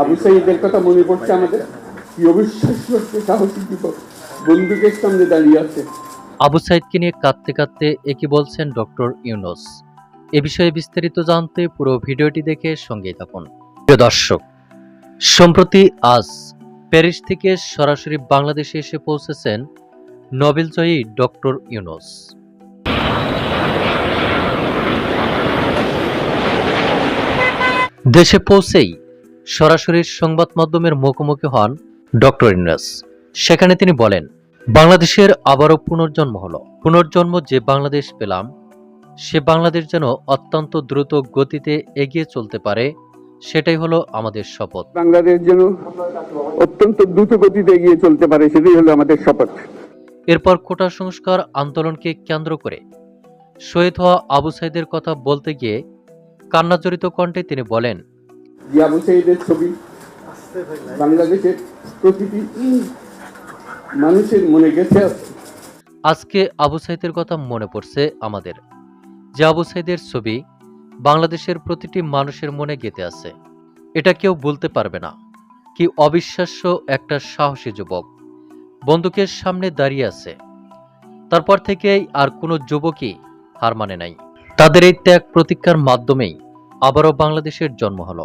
আবু সাইদের কথা মনে পড়ছে আমাদের? কি অবিশ্বাস্য সাহসী যুবক। বন্দুকের সামনে দাঁড়িয়ে আছে। আবু সাইদকে নিয়ে কাঁদতে কাঁদতে একই বলছেন ডক্টর ইউনুস। এ বিষয়ে বিস্তারিত জানতে পুরো ভিডিওটি দেখে সঙ্গেই থাকুন। প্রিয় দর্শক, সম্প্রতি আজ প্যারিস থেকে সরাসরি বাংলাদেশে এসে পৌঁছেছেন নোবেলজয়ী ডক্টর ইউনুস। দেশে পৌঁছেই সরাসরি সংবাদ মাধ্যমের মুখোমুখি হন ডক্টর ইউনুস সেখানে তিনি বলেন বাংলাদেশের আবারও পুনর্জন্ম হলো। পুনর্জন্ম যে বাংলাদেশ পেলাম সে বাংলাদেশ যেন অত্যন্ত দ্রুত গতিতে এগিয়ে চলতে পারে সেটাই হলো আমাদের শপথ। বাংলাদেশ যেন অত্যন্ত দ্রুত গতিতে এগিয়ে চলতে পারে সেটাই হলো আমাদের শপথ। এরপর কোটা সংস্কার আন্দোলনকে কেন্দ্র করে শহীদ হওয়া আবু সাইদের কথা বলতে গিয়ে কান্নাজড়িত কণ্ঠে তিনি বলেন সাইদের ছবি। বাংলাদেশের প্রতিটি মানুষের মনে গেছে আজকে আবু সাইদের কথা মনে পড়ছে আমাদের। যে আবু সাইদের ছবি বাংলাদেশের প্রতিটি মানুষের মনে গেঁথে আছে, এটা কেউ বলতে পারবে না। কি অবিশ্বাস্য একটা সাহসী যুবক বন্দুকের সামনে দাঁড়িয়ে আছে। তারপর থেকেই আর কোনো যুবকই হার মানে নাই। তাদের এই ত্যাগ প্রতিজ্ঞার মাধ্যমেই আবারও বাংলাদেশের জন্ম হলো।